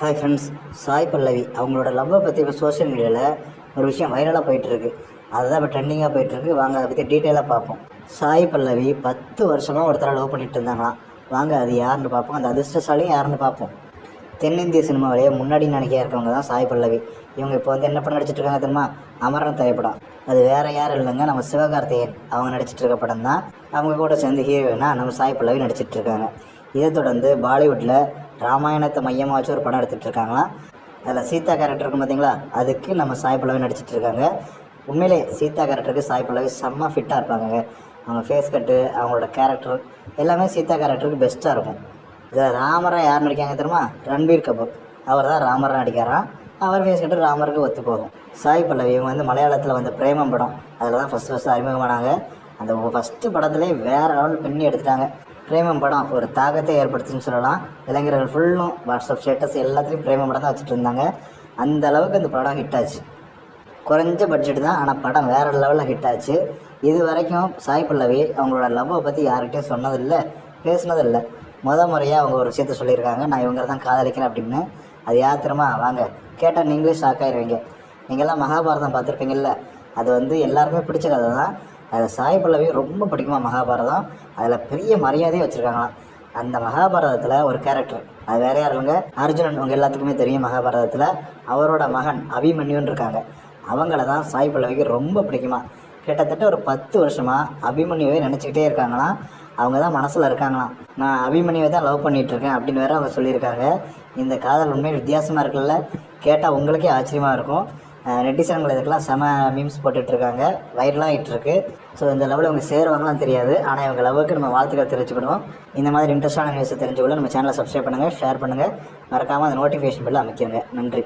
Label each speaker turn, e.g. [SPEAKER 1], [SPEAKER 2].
[SPEAKER 1] Hi friends Sai Pallavi. அவங்களோட லவ்வை பற்றி இப்போ சோஷியல் மீடியாவில் ஒரு விஷயம் வைரலாக போயிட்டுருக்கு. அதுதான் இப்போ ட்ரெண்டிங்காக போயிட்டுருக்கு. வாங்க அதை பற்றி டீட்டெயிலாக பார்ப்போம். சாய் பல்லவி பத்து வருஷமாக ஒருத்தரை லவ் பண்ணிட்டு இருந்தாங்களாம். வாங்க அது யாருன்னு பார்ப்போம். அந்த அதிர்ஷ்டசாலியும் யாருன்னு பார்ப்போம். தென்னிந்திய சினிமாவிலேயே முன்னாடி நினைக்க இருக்கவங்க தான் சாய் பல்லவி. இவங்க இப்போ வந்து என்ன படம் நடிச்சிட்டு இருக்காங்க தெரியுமா? அமரன் திரைப்படம் அது வேறு யாரும் இல்லைங்க நம்ம சிவகார்த்திகேயன். அவங்க நடிச்சிட்டு இருக்க படம் தான். அவங்க கூட சேர்ந்து ஹீரோயினாக நம்ம சாய் பல்லவி நடிச்சிட்டு இருக்காங்க. இதை தொடர்ந்து பாலிவுட்டில் ராமாயணத்தை மையமாக வச்சு ஒரு படம் எடுத்துகிட்டு இருக்காங்களாம். அதில் சீதா கேரக்டர் இருக்கும் பார்த்தீங்களா அதுக்கு நம்ம சாய் பல்லவி நடிச்சிட்டு இருக்காங்க. உண்மையிலே சீதா கேரக்டருக்கு சாய் பல்லவி செம்ம ஃபிட்டாக இருப்பாங்க அவங்க ஃபேஸ் கட்டு அவங்களோட கேரக்டர் எல்லாமே சீதா கேரக்டருக்கு பெஸ்ட்டாக இருக்கும். இதில் ராமரை யார் நடிக்காங்க தெரியுமா? ரன்பீர் கபூர். அவர் தான் ராமரை நடிக்காராம் அவர் ஃபேஸ் கட்டு ராமருக்கு ஒத்து போகும். சாய் பல்லவி இவங்க வந்து மலையாளத்தில் வந்த பிரேமம் படம். அதில் தான் ஃபஸ்ட்டு ஃபஸ்ட்டு அறிமுகமானாங்க. அந்த ஃபஸ்ட்டு படத்துலேயே வேறு லெவல் பின்னி எடுத்துட்டாங்க. பிரேமம் படம். ஒரு தாக்கத்தை ஏற்படுத்துன்னு சொல்லலாம். இளைஞர்கள் ஃபுல்லும் வாட்ஸ்அப் ஸ்டேட்டஸ் எல்லாத்துலேயும் பிரேமம் படம் தான் வச்சுட்டு இருந்தாங்க. அந்த அளவுக்கு அந்த படம் ஹிட் ஆச்சு. குறைஞ்ச பட்ஜெட் தான் ஆனால் படம் வேறு லெவலில் ஹிட் ஆச்சு. இது வரைக்கும் சாய் பல்லவி அவங்களோட லவ்வை பற்றி யார்கிட்டையும் சொன்னதில்லை பேசினதில்லை. முத முறையாக அவங்க ஒரு விஷயத்த சொல்லியிருக்காங்க. நான் இவங்க தான் காதலிக்கிறேன் அப்படின்னு. அது யாத்திரமா வாங்க கேட்டால் நீங்களே ஷாக் ஆயிடுவீங்க நீங்கள்லாம் மகாபாரதம் பார்த்துருப்பீங்கல்ல. அது வந்து எல்லாருக்குமே பிடிச்ச கதை தான். அது சாய் பல்லவி ரொம்ப பிடிக்குமா மகாபாரதம்? அதில் பெரிய மரியாதையே வச்சுருக்காங்களாம். அந்த மகாபாரதத்தில் ஒரு கேரக்டர் அது வேற யார் இல்லைங்க அர்ஜுனன். உங்கள் எல்லாத்துக்குமே தெரியும் மகாபாரதத்தில். அவரோட மகன் அபிமன்யுன்னு இருக்காங்க. அவங்கள தான் சாய் பல்லவிக்கு ரொம்ப பிடிக்குமா. கிட்டத்தட்ட ஒரு பத்து வருஷமாக அபிமன்யுவை நினச்சிக்கிட்டே இருக்காங்களாம். அவங்க தான் மனசில் இருக்காங்களாம். நான் அபிமன்யுவை தான் லவ் பண்ணிகிட்ருக்கேன் இருக்கேன் அப்படின்னு வேற அவங்க சொல்லியிருக்காங்க. இந்த காதல் உண்மையில் வித்தியாசமாக இருக்குல்ல? கேட்டால் உங்களுக்கே ஆச்சரியமாக இருக்கும். நெட்டிசன்கள் இதுக்கெல்லாம் செம மீம்ஸ் போட்டுட்ருக்காங்க. வைரலாக ஆகிட்டு இருக்கு ஸோ இந்த லெவலில் இவங்க சேருவாங்களாம் தெரியாது. ஆனால் இவங்க லெவலுக்கு நம்ம வாழ்த்துக்கள் தெரிஞ்சுக்கணும் இந்த மாதிரி இன்ட்ரெஸ்டான நியூஸை தெரிஞ்சுக்கொள்ள நம்ம சேனலை சப்ஸ்கிரைப் பண்ணுங்கள் ஷேர் பண்ணுங்கள் மறக்காமல் அந்த நோட்டிஃபிகேஷன் பில் அமைக்கிறங்க நன்றி.